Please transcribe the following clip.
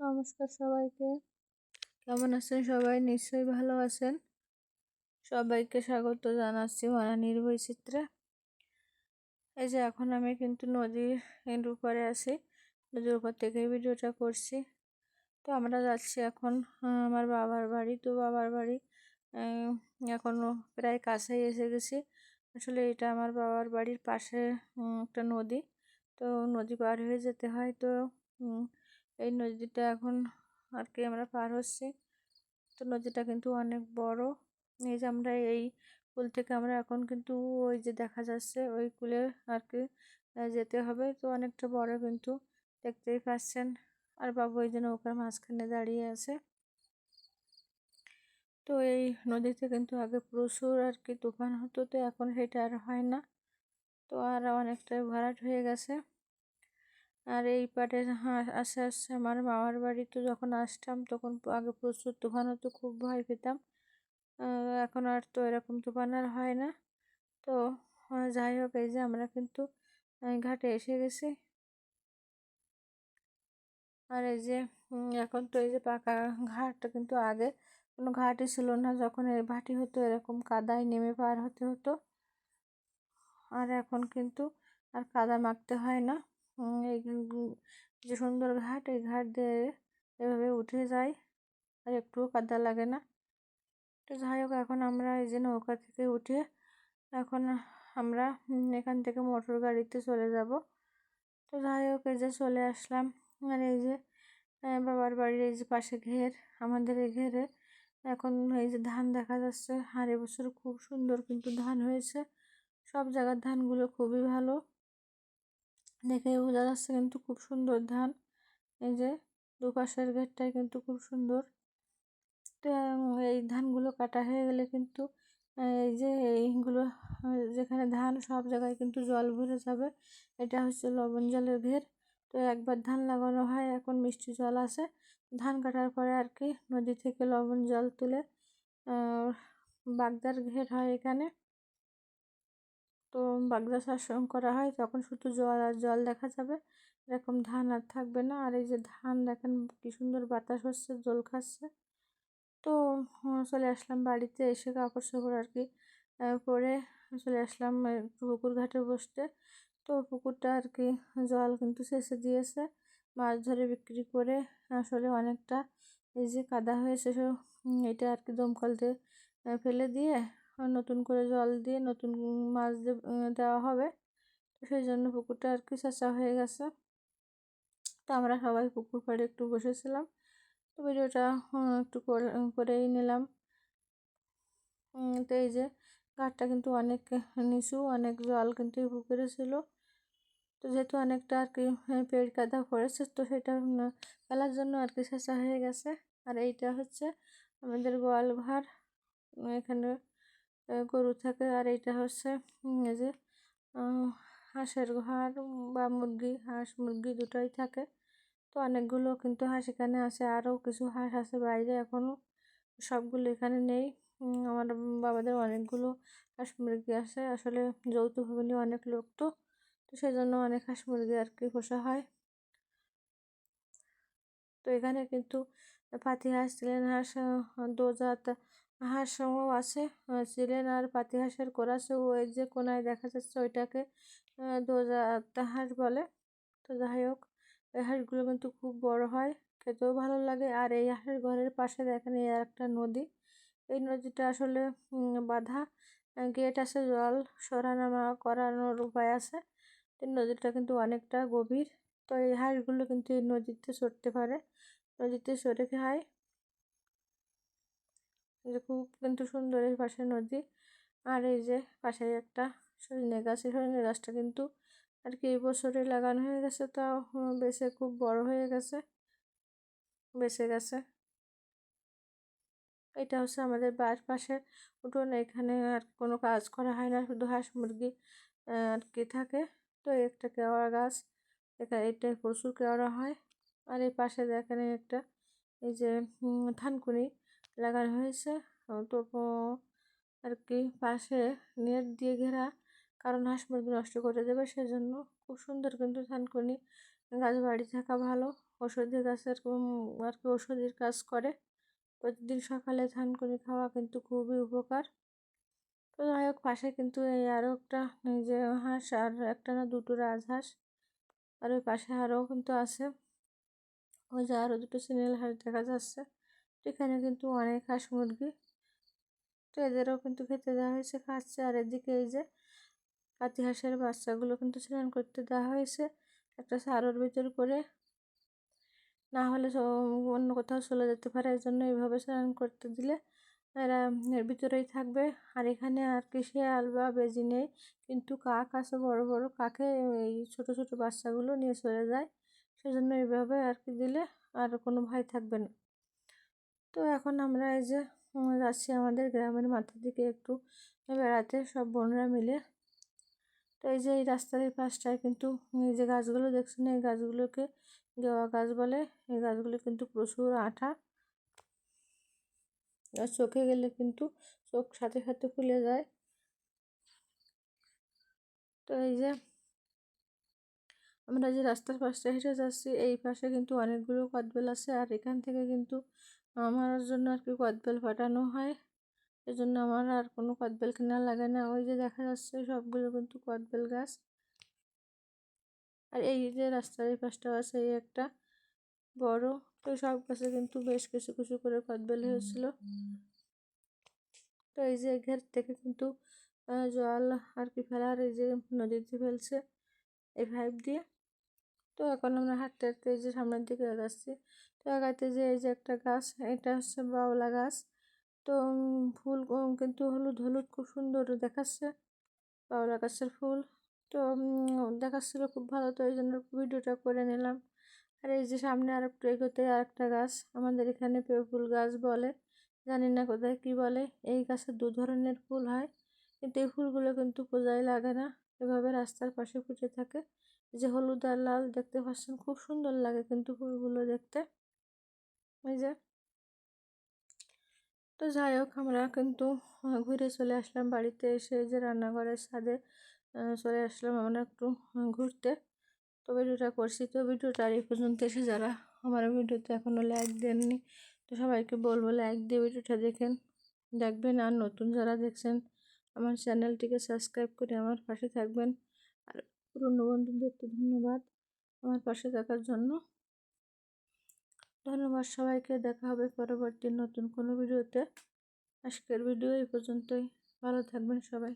নমস্কার সবাইকে। কেমন আছেন সবাই? নিশ্চয়ই ভালো আছেন। সবাইকে স্বাগত জানাচ্ছি অনানির বৈচিত্র্যে এই যে এখন আমি কিন্তু নদীর উপরে আছি। নদীর উপর থেকে ভিডিওটা করছি। তো আমরা যাচ্ছি এখন আমার বাবার বাড়ি। তো বাবার বাড়ি এখনও প্রায় কাছেই এসে গেছি। আসলে এটা আমার বাবার বাড়ির পাশে একটা নদী। তো নদী পার হয়ে যেতে হয়। তো এই নদীটা এখন আর কি আমরা পার হচ্ছি। তো নদীটা কিন্তু অনেক বড়। এই যে আমরা এই কুল থেকে আমরা এখন কিন্তু ওই যে দেখা যাচ্ছে ওই কুলে আর কি যেতে হবে। তো অনেকটা বড় কিন্তু, দেখতেই পাচ্ছেন। আর বাবু ওই যে নৌকার মাঝখানে দাঁড়িয়ে আছে। তো এই নদীতে কিন্তু আগে প্রচুর আর কি তুফান হতো, তো এখন সেটা আর হয় না। তো আর অনেকটাই ভরাট হয়ে গেছে। আর এই পাটে আস্তে আস্তে আমার মামার বাড়িতে যখন আসতাম তখন আগে প্রচুর তুফান হতো, খুব ভয় পেতাম। এখন আর তো এরকম তুফান আর হয় না। তো যাই হোক, এই যে আমরা কিন্তু ঘাটে এসে গেছি। আর এই যে এখন তো এই যে পাকা ঘাটটা কিন্তু আগে কোনো ঘাটই ছিল না। যখন এই ভাটি হতো, এরকম কাদায় নেমে পার হতে হতো। আর এখন কিন্তু আর কাদা মাখতে হয় না। যে সুন্দর ঘাট, এই ঘাট দিয়ে এভাবে উঠে যায় আর একটুও কাদা লাগে না। তো যাই হোক, এখন আমরা এই যে নৌকা থেকে উঠে এখন আমরা এখান থেকে মোটর গাড়িতে চলে যাব। তো যাই হোক, এই যে চলে আসলাম। আর এই যে বাবার বাড়ির এই যে পাশে ঘের, আমাদের এই ঘেরে এখন এই যে ধান দেখা যাচ্ছে। আর এবছর খুব সুন্দর কিন্তু ধান হয়েছে। সব জায়গার ধানগুলো খুবই ভালো। দেখে বোঝা যাচ্ছে কিন্তু খুব সুন্দর ধান। এই যে দুপাশের গেটটাই কিন্তু খুব সুন্দর। তো এই ধানগুলো কাটা হয়ে গেলে কিন্তু, এই যে এইগুলো, যেখানে ধান সব জায়গায় কিন্তু জল ভরে যাবে। এটা হচ্ছে লবণ জলের ঘের। তো একবার ধান লাগানো হয়, এখন মিষ্টি জল আসে। ধান কাটার পরে আর কি নদী থেকে লবণ জল তুলে বাগদার ঘের হয় এখানে। তো বাগদা চাষ করা হয়, তখন শুধু জল আর জল দেখা যাবে। এরকম ধান আর থাকবে না। আর এই যে ধান, দেখেন কি সুন্দর বাতাস হচ্ছে, জল খাচ্ছে। তো চলে আসলাম বাড়িতে এসে কাপড় সাপড় আর কি পরে চলে আসলাম পুকুর ঘাটে বসতে। তো পুকুরটা আর কি, জল কিন্তু শেষে দিয়েছে। মাছ ধরে বিক্রি করে আসলে অনেকটা এই যে কাদা হয়েছে এটা আর কি দমকল দিয়ে ফেলে দিয়ে নতুন করে জল দিয়ে নতুন মাছ দেওয়া হবে। তো সেই জন্য পুকুরটা আর কি চেঁচা হয়ে গেছে। তো আমরা সবাই পুকুর পাড়ে একটু বসেছিলাম। তো ভিডিওটা একটু করেই নিলাম। তো এই যে ঘাটটা কিন্তু অনেক নিচু, অনেক জল কিন্তু পুকুরে ছিল। তো যেহেতু অনেকটা আর কি পেট কাদা করেছে, তো সেটা ফেলার জন্য আর কি চেঁচা হয়ে গেছে। আর এইটা হচ্ছে আমাদের গোয়াল ঘর এখানে গরু থাকে আর এইটা হচ্ছে যে হাঁসের ঘর বা মুরগি, হাঁস মুরগি দুটোই থাকে। তো অনেকগুলো কিন্তু হাঁস এখানে আছে, আরও কিছু হাঁস আছে বাইরে এখনও সবগুলো এখানে নেই। আমার বাবাদের অনেকগুলো হাঁস মুরগি আছে। আসলে যৌথ ফ্যামিলি অনেক লোক তো তো সেই জন্য অনেক হাঁস মুরগি আর কি পোষা হয়। তো এখানে কিন্তু পাতি হাঁস চিলেন হাঁস দোজাত হাঁসও আছে। চিলেন আর পাতি হাঁসের কোরাসে ওই যে কোনায় দেখা যাচ্ছে ওইটাকে দোজাত হাঁস বলে। তো যাই হোক, এই হাঁসগুলো কিন্তু খুব বড় হয়, খেতেও ভালো লাগে। আর এই হাঁসের ঘরের পাশে দেখেন এই একটা নদী। এই নদীটা আসলে বাধা। গেট আছে, জল সরানামা করানোর উপায় আছে। এই নদীটা কিন্তু অনেকটা গভীর। তো এই হাঁসগুলো কিন্তু এই নদীতে চড়তে পারে। নদীতে সরে খায়। যে খুব কিন্তু সুন্দর এই পাশে নদী। আর এই যে পাশে একটা সজনে গাছ, এই সজনে গাছটা কিন্তু আর কি এই বছরে লাগানো হয়ে গেছে, তাও বেশে খুব বড় হয়ে গেছে, বেঁচে গেছে। এটা হচ্ছে আমাদের বাড়ির পাশে উঠোন, এখানে আর কোনো কাজ করা হয় না, শুধু হাঁস মুরগি আর কি থাকে। তো একটা কেওড়া গাছ এখানে এটা প্রচুর কেওড়া হয়। আর এই পাশে দেখেন একটা, এই যে থানকুনি লাগানো হয়েছে। তো আর কি পাশে নেট দিয়ে ঘেরা কারণ হাঁস মুরগি নষ্ট করে দেবে সেজন্য খুব সুন্দর কিন্তু থানকুনি গাছ বাড়ি থাকা ভালো। ওষুধি গাছের আর কি ওষুধের কাজ করে। প্রতিদিন সকালে ধান করে খাওয়া কিন্তু খুবই উপকার। তো যাই হোক, পাশে কিন্তু এই আরও একটা যে হাঁস আর একটা না দুটো রাজহাঁস আর ওই পাশে আরও কিন্তু আছে। ওই যে আরও দুটো সিনিয়াল হাঁস দেখা যাচ্ছে। এখানে কিন্তু অনেক হাঁস মুরগি, তো এদেরও কিন্তু খেতে দেওয়া হয়েছে খাচ্ছে। আর এদিকে এই যে পাতি হাঁসের বাচ্চাগুলো কিন্তু স্নান করতে দেওয়া হয়েছে, একটা সারোর ভিতর করে। না হলে অন্য কোথাও চলে যেতে পারে, এই জন্য এইভাবে স্নান করতে দিলে এরা এর ভিতরেই থাকবে। আর এখানে আর কি শেয়াল বা বেজি নেই, কিন্তু কাক আছে, বড় বড় কাকে এই ছোট ছোট বাচ্চাগুলো নিয়ে চলে যায়। সেজন্য এইভাবে আর কি দিলে আর কোনো ভয় থাকবে না। তো এখন আমরা এই যে যাচ্ছি আমাদের গ্রামের মাথার দিকে একটু, বেড়াতে সব বোনরা মিলে। তো এই যে, এই রাস্তার এই পাশটায় কিন্তু এই যে গাছগুলো দেখছেন, এই গাছগুলোকে গেওয়া গাছ বলে। এই গাছগুলো কিন্তু প্রচুর আঠা। আর চোখে গেলে কিন্তু চোখ সাথে সাথে ফুলে যায়। তো এই যে, আমরা যে রাস্তার পাশটা হেঁটে যাচ্ছি, এই পাশে কিন্তু অনেকগুলো কদবেল আছে। আর এখান থেকে কিন্তু আমার জন্য আর কি কদবেল ফাটানো হয়। এজন্য আমার আর কোনো কদবেল কেনা লাগে না। ওই যে দেখা যাচ্ছে সবগুলো কিন্তু কদবেল গাছ। আর এই যে রাস্তার এই পাশটাও আছে, এই একটা বড়। তো সব গাছে কিন্তু বেশ কিছু কিছু করে কদবেল হয়েছিল। তো এই যে ঘের থেকে কিন্তু জল আর কি ফেলার, এই যে নদীতে ফেলছে, এই পাইপ দিয়ে তো এখন আমরা হাঁটতে হাঁটতে এই যে সামনের দিকে এগাচ্ছি তো এগাইতে যে এই যে একটা গাছ, এটা হচ্ছে বাউলা গাছ। তো ফুল কিন্তু হলুদ হলুদ খুব সুন্দর দেখাচ্ছে। বাউলা গাছের ফুল। তো দেখাচ্ছিল খুব ভালো, তো এই জন্য ভিডিওটা করে নিলাম। আর এই যে সামনে আর একটু এগোতে আর একটা গাছ, আমাদের এখানে ফুল গাছ বলে। জানি না কোথায় কি বলে। এই গাছে দু ধরনের ফুল হয়, কিন্তু এই ফুলগুলো কিন্তু পূজায় লাগে না। এভাবে রাস্তার পাশে ফুটে থাকে। যে হলুদ আর লাল দেখতে পাচ্ছেন খুব সুন্দর লাগে কিন্তু ফুলগুলো দেখতে। এই যে। তো যাই হোক আমরা কিন্তু ঘুরে চলে আসলাম বাড়িতে এসে যে রান্নাঘরের আহ, চলে আসলাম আমরা একটু ঘুরতে। তো ভিডিওটা করছি। তো ভিডিওটা আর এই পর্যন্ত এসে যারা আমার ভিডিওতে এখনও লাইক দেননি তো সবাইকে বলব লাইক দিয়ে ভিডিওটা দেখেন। দেখবেন আর নতুন যারা দেখছেন আমার চ্যানেলটিকে সাবস্ক্রাইব করে আমার পাশে থাকবেন। আর পুরনো বন্ধুদের তো ধন্যবাদ আমার পাশে থাকার জন্য। ধন্যবাদ সবাইকে, দেখা হবে পরবর্তী নতুন কোনো ভিডিওতে। আজকের ভিডিও এই পর্যন্তই। ভালো থাকবেন সবাই।